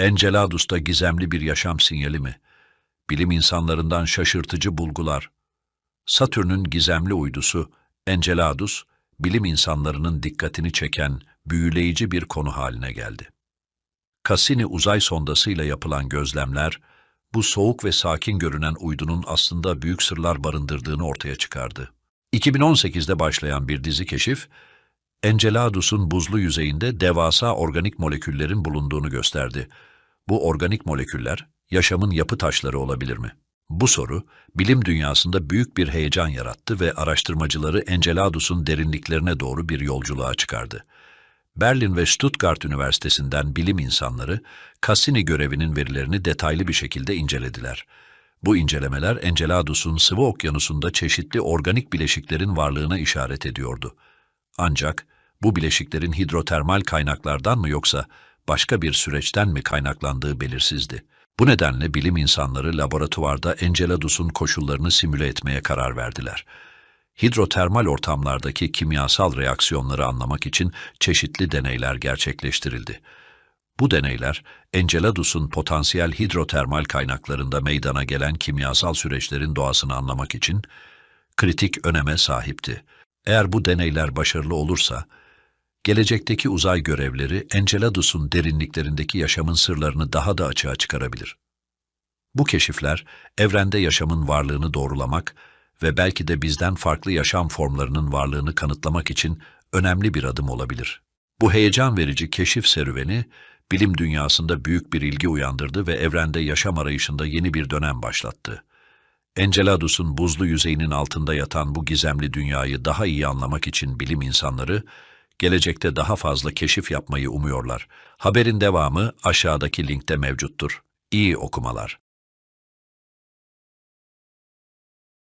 Enceladus'ta gizemli bir yaşam sinyali mi? Bilim insanlarından şaşırtıcı bulgular. Satürn'ün gizemli uydusu Enceladus, bilim insanlarının dikkatini çeken büyüleyici bir konu haline geldi. Cassini uzay sondasıyla yapılan gözlemler, bu soğuk ve sakin görünen uydunun aslında büyük sırlar barındırdığını ortaya çıkardı. 2018'de başlayan bir dizi keşif, Enceladus'un buzlu yüzeyinde devasa organik moleküllerin bulunduğunu gösterdi. Bu organik moleküller, yaşamın yapı taşları olabilir mi? Bu soru, bilim dünyasında büyük bir heyecan yarattı ve araştırmacıları Enceladus'un derinliklerine doğru bir yolculuğa çıkardı. Berlin ve Stuttgart Üniversitesi'nden bilim insanları, Cassini görevinin verilerini detaylı bir şekilde incelediler. Bu incelemeler Enceladus'un sıvı okyanusunda çeşitli organik bileşiklerin varlığına işaret ediyordu. Ancak bu bileşiklerin hidrotermal kaynaklardan mı yoksa başka bir süreçten mi kaynaklandığı belirsizdi. Bu nedenle bilim insanları laboratuvarda Enceladus'un koşullarını simüle etmeye karar verdiler. Hidrotermal ortamlardaki kimyasal reaksiyonları anlamak için çeşitli deneyler gerçekleştirildi. Bu deneyler, Enceladus'un potansiyel hidrotermal kaynaklarında meydana gelen kimyasal süreçlerin doğasını anlamak için kritik öneme sahipti. Eğer bu deneyler başarılı olursa, gelecekteki uzay görevleri Enceladus'un derinliklerindeki yaşamın sırlarını daha da açığa çıkarabilir. Bu keşifler, evrende yaşamın varlığını doğrulamak ve belki de bizden farklı yaşam formlarının varlığını kanıtlamak için önemli bir adım olabilir. Bu heyecan verici keşif serüveni, bilim dünyasında büyük bir ilgi uyandırdı ve evrende yaşam arayışında yeni bir dönem başlattı. Enceladus'un buzlu yüzeyinin altında yatan bu gizemli dünyayı daha iyi anlamak için bilim insanları, gelecekte daha fazla keşif yapmayı umuyorlar. Haberin devamı aşağıdaki linkte mevcuttur. İyi okumalar.